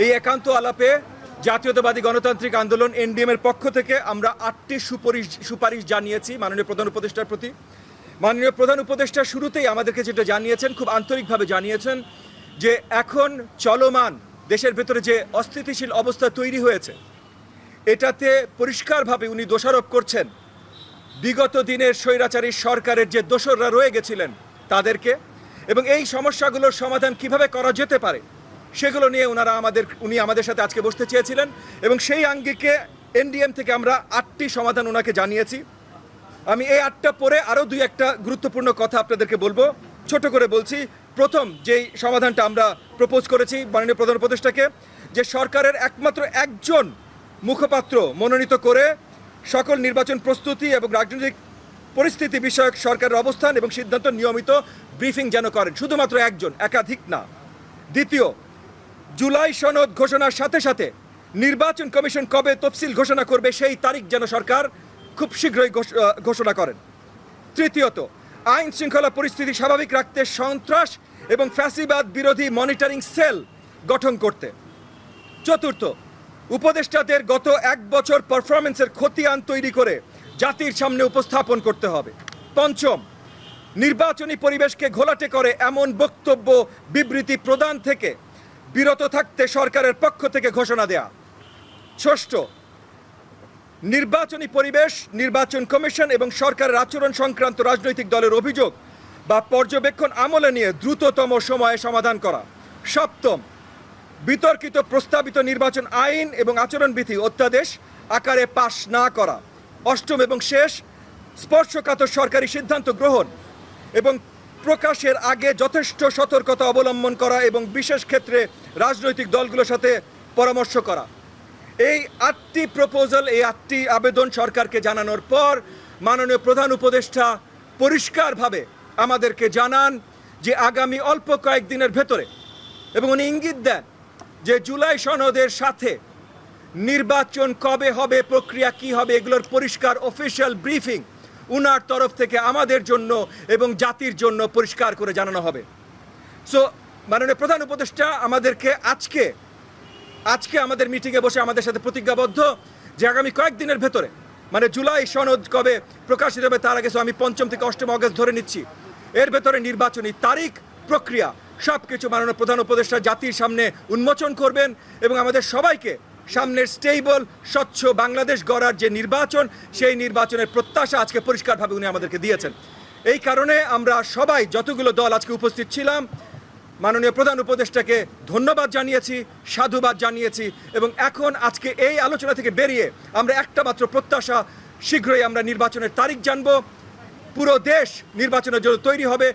এই একান্ত আলাপে জাতীয়তাবাদী গণতান্ত্রিক আন্দোলন এনডিএম এর পক্ষ থেকে আমরা আটটি সুপারিশ সুপারিশ জানিয়েছি মাননীয় প্রধান উপদেষ্টার প্রতি। মাননীয় প্রধান উপদেষ্টা শুরুতেই আমাদেরকে যেটা জানিয়েছেন, খুব আন্তরিকভাবে জানিয়েছেন যে এখন চলমান দেশের ভেতরে যে অস্থিতিশীল অবস্থা তৈরি হয়েছে, এটাতে পরিষ্কারভাবে উনি দোষারোপ করছেন। বিগত দিনের স্বৈরাচারী সরকারের যে দোসররা রয়ে গেছিলেন তাদেরকে এবং এই সমস্যাগুলোর সমাধান কীভাবে করা যেতে পারে সেগুলো নিয়ে ওনারা আমাদের, উনি আমাদের সাথে আজকে বসতে চেয়েছিলেন এবং সেই আঙ্গিকে এনডিএম থেকে আমরা আটটি সমাধান ওনাকে জানিয়েছি। আমি এই আটটা পরে আরও দুই একটা গুরুত্বপূর্ণ কথা আপনাদেরকে বলব। ছোট করে বলছি, প্রথম যেই সমাধানটা আমরা প্রপোজ করেছি মাননীয় প্রধান উপদেষ্টাকে, যে সরকারের একমাত্র একজন মুখপাত্র মনোনীত করে সকল নির্বাচন প্রস্তুতি এবং রাজনৈতিক পরিস্থিতি বিষয়ক সরকারের অবস্থান এবং সিদ্ধান্ত নিয়মিত ব্রিফিং যেন করেন। শুধুমাত্র একজন, একাধিক না। দ্বিতীয় জুলাই সনদ ঘোষণার সাথে সাথে নির্বাচন কমিশন কবে তফসিল ঘোষণা করবে সেই তারিখ যেন সরকার খুব শীঘ্রই ঘোষণা করেন। তৃতীয়ত, আইন শৃঙ্খলা পরিস্থিতি স্বাভাবিক রাখতে সন্ত্রাস এবং ফ্যাসিবাদ বিরোধী মনিটরিং সেল গঠন করতে। চতুর্থ, উপদেষ্টাদের গত এক বছর পারফরমেন্সের খতিয়ান তৈরি করে জাতির সামনে উপস্থাপন করতে হবে। পঞ্চম, নির্বাচনী পরিবেশকে ঘোলাটে করে এমন বক্তব্য বিবৃতি প্রদান থেকে বিরত থাকতে সরকারের পক্ষ থেকে ঘোষণা দেয়া। ষষ্ঠ, নির্বাচনী পরিবেশ, নির্বাচন কমিশন এবং সরকারের আচরণ সংক্রান্ত রাজনৈতিক দলের অভিযোগ বা পর্যবেক্ষণ আমলে নিয়ে দ্রুততম সময়ে সমাধান করা। সপ্তম, বিতর্কিত প্রস্তাবিত নির্বাচন আইন এবং আচরণবিধি অধ্যাদেশ আকারে পাশ না করা। অষ্টম এবং শেষ, স্পর্শকাতর সরকারি সিদ্ধান্ত গ্রহণ এবং প্রকাশের আগে যথেষ্ট সতর্কতা অবলম্বন করা এবং বিশেষ ক্ষেত্রে রাজনৈতিক দলগুলোর সাথে পরামর্শ করা। এই আটটি প্রপোজাল, এই আটটি আবেদন সরকারকে জানানোর পর মাননীয় প্রধান উপদেষ্টা পরিষ্কারভাবে আমাদেরকে জানান যে আগামী অল্প কয়েকদিনের ভেতরে এবং উনি ইঙ্গিত দেন যে জুলাই সনদের সাথে নির্বাচন কবে হবে, প্রক্রিয়া কি হবে, এগুলোর পরিষ্কার অফিসিয়াল ব্রিফিং উনার তরফ থেকে আমাদের জন্য এবং জাতির জন্য পরিষ্কার করে জানানো হবে। সো মাননীয় প্রধান উপদেষ্টা, আমাদেরকে আজকে আজকে আমাদের মিটিংয়ে বসে আমাদের সাথে প্রতিজ্ঞাবদ্ধ যে আগামী কয়েকদিনের ভেতরে মানে জুলাই সনদ কবে প্রকাশিত হবে তার আগে আমি পঞ্চম থেকে অষ্টম অগস্ট ধরে নিচ্ছি। এর ভেতরে নির্বাচনী তারিখ, প্রক্রিয়া সব কিছু মাননীয় প্রধান উপদেষ্টা জাতির সামনে উন্মোচন করবেন এবং আমাদের সবাইকে সামনের স্টেবল স্বচ্ছ বাংলাদেশ গড়ার যে নির্বাচন, সেই নির্বাচনের প্রত্যাশা আজকে পরিষ্কারভাবে উনি আমাদেরকে দিয়েছেন। এই কারণে আমরা সবাই, যতগুলো দল আজকে উপস্থিত ছিলাম, মাননীয় প্রধান উপদেষ্টাকে ধন্যবাদ জানিয়েছি, সাধুবাদ জানিয়েছি এবং এখন আজকে এই আলোচনা থেকে বেরিয়ে আমরা একটা মাত্র প্রত্যাশা, শীঘ্রই আমরা নির্বাচনের তারিখ জানব। পুরো দেশ নির্বাচনের জন্য তৈরি হবে।